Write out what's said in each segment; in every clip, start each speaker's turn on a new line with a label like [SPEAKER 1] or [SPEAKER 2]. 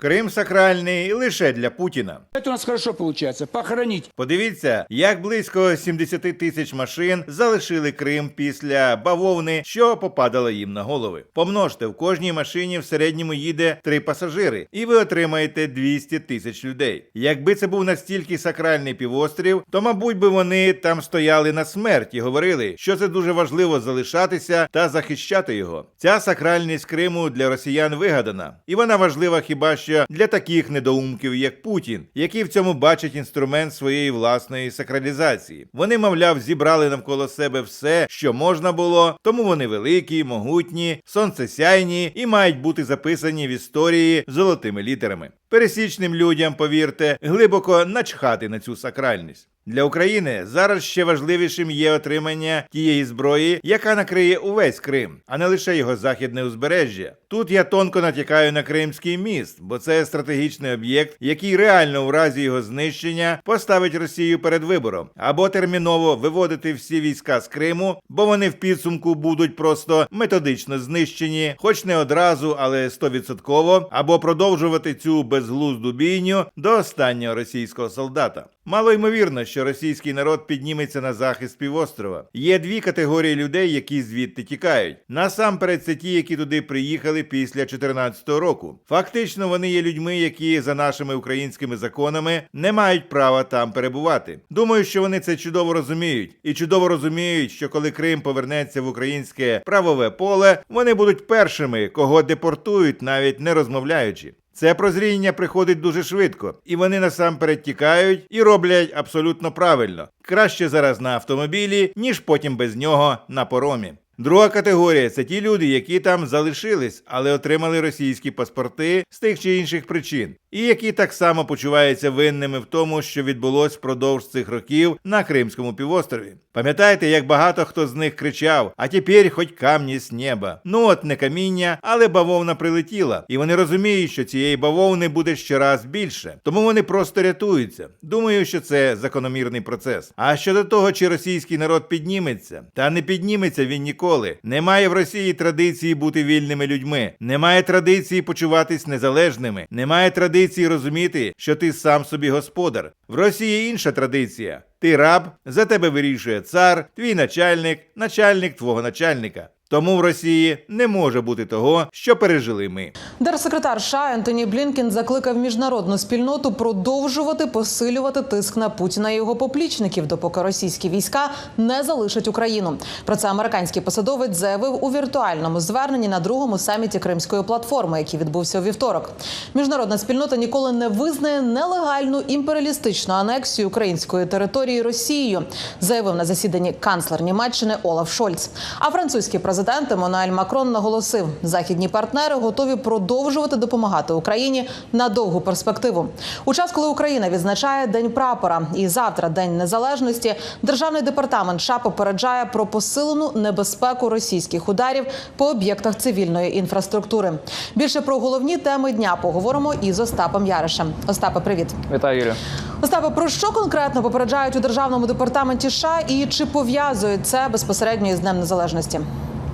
[SPEAKER 1] Крим сакральний лише для Путіна.
[SPEAKER 2] Это у нас хорошо получается. Похоронить.
[SPEAKER 1] Подивіться, як близько 70 тисяч машин залишили Крим після бавовни, що попадала їм на голови. Помножте в кожній машині в середньому їде три пасажири, і ви отримаєте 200 тисяч людей. Якби це був настільки сакральний півострів, то мабуть би вони там стояли на смерть і говорили, що це дуже важливо залишатися та захищати його. Ця сакральність Криму для росіян вигадана, і вона важлива хіба що для таких недоумків, як Путін, які в цьому бачать інструмент своєї власної сакралізації. Вони, мовляв, зібрали навколо себе все, що можна було, тому вони великі, могутні, сонцесяйні і мають бути записані в історії золотими літерами. Пересічним людям, повірте, глибоко начхати на цю сакральність. Для України зараз ще важливішим є отримання тієї зброї, яка накриє увесь Крим, а не лише його західне узбережжя. Тут я тонко натякаю на Кримський міст, бо це стратегічний об'єкт, який реально у разі його знищення поставить Росію перед вибором або терміново виводити всі війська з Криму, бо вони в підсумку будуть просто методично знищені, хоч не одразу, але стовідсотково, або продовжувати цю безглузду бійню до останнього російського солдата. Мало ймовірно, що російський народ підніметься на захист півострова. Є дві категорії людей, які звідти тікають. Насамперед, це ті, які туди приїхали після 2014 року. Фактично, вони є людьми, які за нашими українськими законами не мають права там перебувати. Думаю, що вони це чудово розуміють, і чудово розуміють, що коли Крим повернеться в українське правове поле, вони будуть першими, кого депортують, навіть не розмовляючи. Це прозріння приходить дуже швидко, і вони насамперед тікають і роблять абсолютно правильно. Краще зараз на автомобілі, ніж потім без нього на поромі. Друга категорія це ті люди, які там залишились, але отримали російські паспорти з тих чи інших причин, і які так само почуваються винними в тому, що відбулось впродовж цих років на Кримському півострові. Пам'ятаєте, як багато хто з них кричав: а тепер хоч камні з неба. Ну от не каміння, але бавовна прилетіла, і вони розуміють, що цієї бавовни буде ще раз більше. Тому вони просто рятуються. Думаю, що це закономірний процес. А щодо того, чи російський народ підніметься, та не підніметься він ніколи. Немає в Росії традиції бути вільними людьми, немає традиції почуватись незалежними, немає традиції розуміти, що ти сам собі господар. В Росії інша традиція. Ти раб, за тебе вирішує цар, твій начальник, начальник твого начальника. Тому в Росії не може бути того, що пережили ми.
[SPEAKER 3] Держсекретар США Ентоні Блінкен закликав міжнародну спільноту продовжувати посилювати тиск на Путіна і його поплічників, допоки російські війська не залишать Україну. Про це американський посадовець заявив у віртуальному зверненні на другому саміті Кримської платформи, який відбувся у вівторок. Міжнародна спільнота ніколи не визнає нелегальну імперіалістичну анексію української території Росією, заявив на засіданні канцлер Німеччини Олаф Шольц. А французький президент Еммануель Макрон наголосив, західні партнери готові продовжувати допомагати Україні на довгу перспективу. У час, коли Україна відзначає День прапора і завтра День Незалежності, державний департамент США попереджає про посилену небезпеку російських ударів по об'єктах цивільної інфраструктури. Більше про головні теми дня поговоримо із Остапом Яришем. Остапе, привіт.
[SPEAKER 4] Вітаю, Юлію.
[SPEAKER 3] Остапе, про що конкретно попереджають у державному департаменті США і чи пов'язують це безпосередньо із Днем Незалежності?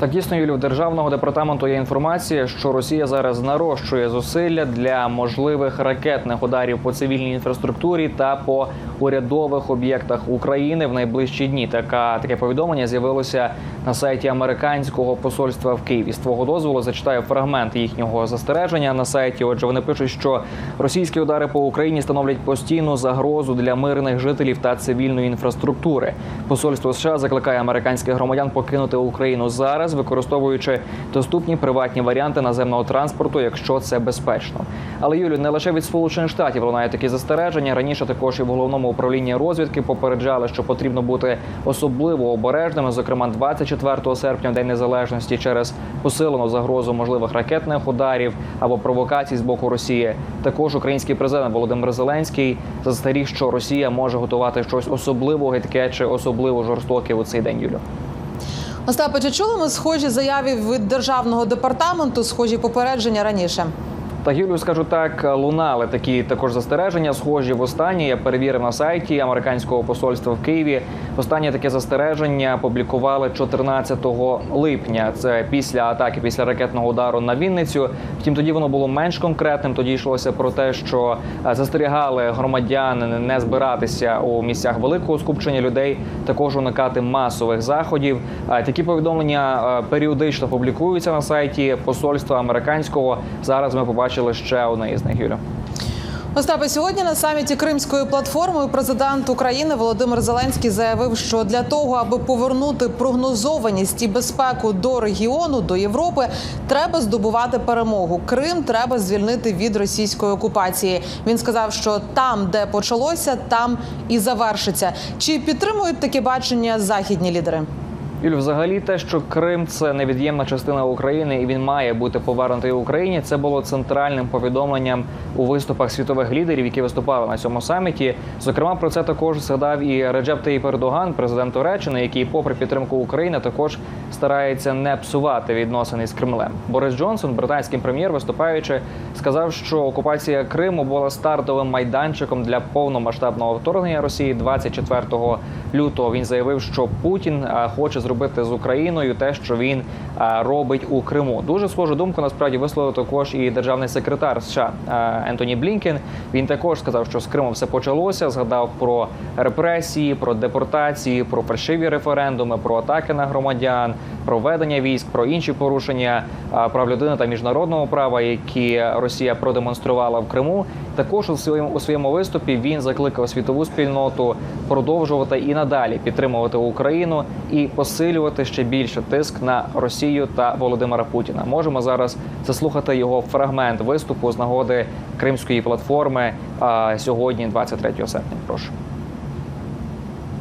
[SPEAKER 4] Так у державного департаменту є інформація, що Росія зараз нарощує зусилля для можливих ракетних ударів по цивільній інфраструктурі та по урядових об'єктах України в найближчі дні. Така таке повідомлення з'явилося на сайті американського посольства в Києві. З твого дозволу зачитаю фрагмент їхнього застереження на сайті. Отже, вони пишуть, що російські удари по Україні становлять постійну загрозу для мирних жителів та цивільної інфраструктури. Посольство США закликає американських громадян покинути Україну зараз, використовуючи доступні приватні варіанти наземного транспорту, якщо це безпечно. Але Юлю не лише від сполучених штатів лунають такі застереження. Раніше також і в головному управлінні розвідки попереджали, що потрібно бути особливо обережними. Зокрема, 24 серпня, день незалежності, через посилену загрозу можливих ракетних ударів або провокацій з боку Росії. Також український президент Володимир Зеленський застеріг, що Росія може готувати щось особливо гидке чи особливо жорстоке у цей день. Юлю.
[SPEAKER 3] Остапе, чи чули ми схожі заяві від державного департаменту, схожі попередження раніше?
[SPEAKER 4] Та Юлію скажу так, лунали такі також застереження. Схожі в останнє. Я перевірив на сайті американського посольства в Києві. Останнє таке застереження публікували 14 липня. Це після атаки, після ракетного удару на Вінницю. Втім, тоді воно було менш конкретним. Тоді йшлося про те, що е, застерігали громадян не збиратися у місцях великого скупчення людей, також уникати масових заходів. Е, Такі повідомлення е, періодично публікуються на сайті посольства американського. Зараз ми побачили ще одне із них. Юля.
[SPEAKER 3] Остапе, сьогодні на саміті Кримської платформи президент України Володимир Зеленський заявив, що для того, аби повернути прогнозованість і безпеку до регіону, до Європи, треба здобувати перемогу. Крим треба звільнити від російської окупації. Він сказав, що там, де почалося, там і завершиться. Чи підтримують таке бачення західні лідери?
[SPEAKER 4] Юль, взагалі, те, що Крим це невід'ємна частина України, і він має бути повернутий Україні. Це було центральним повідомленням у виступах світових лідерів, які виступали на цьому саміті. Зокрема, про це також згадав і Реджеп Таїп Ердоган, президент Туреччини, який, попри підтримку України, також старається не псувати відносини з Кремлем. Борис Джонсон, британський прем'єр, виступаючи, сказав, що окупація Криму була стартовим майданчиком для повномасштабного вторгнення Росії 24 лютого. Він заявив, що Путін хоче зробити з Україною те, що він робить у Криму. Дуже схожу думку насправді висловив також і державний секретар США Ентоні Блінкен. Він також сказав, що з Криму все почалося. Згадав про репресії, про депортації, про фальшиві референдуми, про атаки на громадян, про ведення військ, про інші порушення прав людини та міжнародного права, які Росія продемонструвала в Криму. Також у своєму у своєму виступі він закликав світову спільноту продовжувати і надалі підтримувати Україну і посилювати ще більше тиск на Росію та Володимира Путіна. Можемо зараз заслухати його фрагмент виступу з нагоди Кримської платформи а, сьогодні, 23 серпня. Прошу.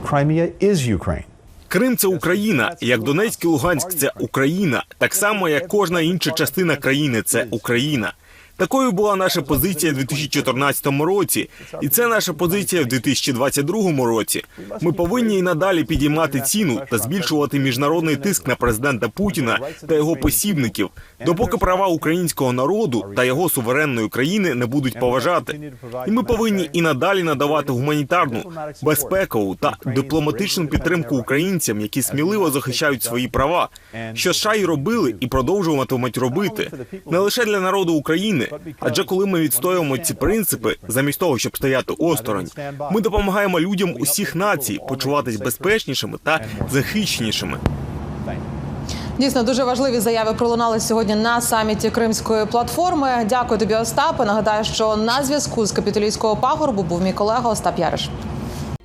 [SPEAKER 5] Crimea is Ukraine.
[SPEAKER 6] Крим це Україна, як Донецьк і Луганськ це Україна, так само як кожна інша частина країни це Україна. Такою була наша позиція в 2014 році, і це наша позиція в 2022 році. Ми повинні і надалі підіймати ціну та збільшувати міжнародний тиск на президента Путіна та його посібників, допоки права українського народу та його суверенної країни не будуть поважати. І ми повинні і надалі надавати гуманітарну, безпекову та дипломатичну підтримку українцям, які сміливо захищають свої права, що США й робили і продовжуватимуть робити не лише для народу України. Адже коли ми відстоюємо ці принципи, замість того, щоб стояти осторонь, ми допомагаємо людям усіх націй почуватись безпечнішими та захищенішими.
[SPEAKER 3] Дійсно, дуже важливі заяви пролунали сьогодні на саміті Кримської платформи. Дякую тобі, Остапе. Нагадаю, що на зв'язку з капітолійського пагорбу був мій колега Остап Яриш.